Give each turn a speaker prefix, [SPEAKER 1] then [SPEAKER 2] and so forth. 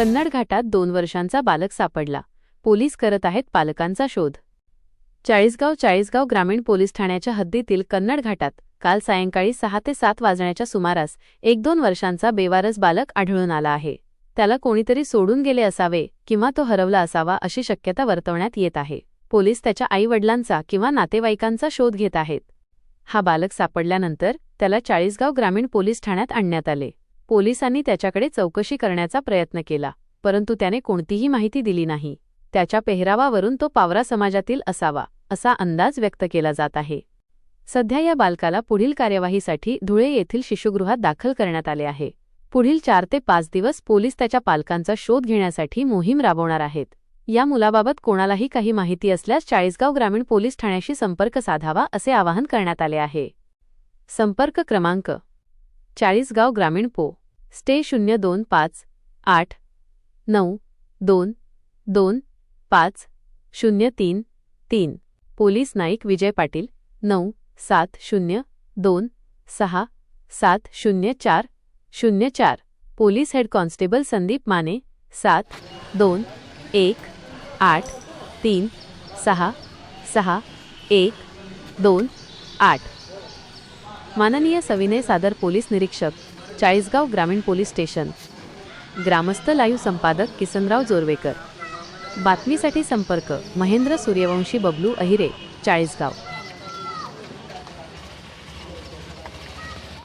[SPEAKER 1] कन्नड घाटात दोन वर्षांचा बालक सापडला. पोलीस करत आहेत पालकांचा शोध. चाळीसगाव चाळीसगाव ग्रामीण पोलीस ठाण्याच्या हद्दीतील कन्नड घाटात काल सायंकाळी सहा ते सात वाजण्याच्या सुमारास एक दोन वर्षांचा बेवारस बालक आढळून आला आहे. त्याला कोणीतरी सोडून गेले असावे किंवा तो हरवला असावा अशी शक्यता वर्तवण्यात येत आहे. पोलीस त्याच्या आईवडिलांचा किंवा नातेवाईकांचा शोध घेत आहेत. हा बालक सापडल्यानंतर त्याला चाळीसगाव ग्रामीण पोलीस ठाण्यात आणण्यात आले. पोलिसांनी त्याच्याकडे चौकशी करण्याचा प्रयत्न केला परंतु त्याने कोणतीही माहिती दिली नाही. त्याच्या पेहरावावरून तो पावरा समाजातील असावा असा अंदाज व्यक्त केला जात आहे. सध्या या बालकाला पुढील कार्यवाहीसाठी धुळे येथील शिशुगृहात दाखल करण्यात आले आहे. पुढील चार ते पाच दिवस पोलीस त्याच्या पालकांचा शोध घेण्यासाठी मोहीम राबवणार आहेत. या मुलाबाबत कोणालाही काही माहिती असल्यास चाळीसगाव ग्रामीण पोलीस ठाण्याशी संपर्क साधावा असे आवाहन करण्यात आले आहे. संपर्क क्रमांक चाळीसगाव ग्रामीण पो स्टे शून्य दोन पाच आठ नऊ दोन दोन पाच शून्य तीन तीन. पोलीस नाईक विजय पाटील नऊ सात शून्य दोन सहा सात शून्य चार शून्य चार. Police head constable Sandeep Mane सात दोन एक आठ तीन सहा सहा एक दोन आठ. माननीय सविनय सादर पोलीस निरीक्षक चाळीसगाव ग्रामीण पोलीस स्टेशन. ग्रामस्थ लाईव्ह संपादक किसनराव जोरवेकर. बातमीसाठी संपर्क महेंद्र सूर्यवंशी बबलू अहिरे चाळीसगाव.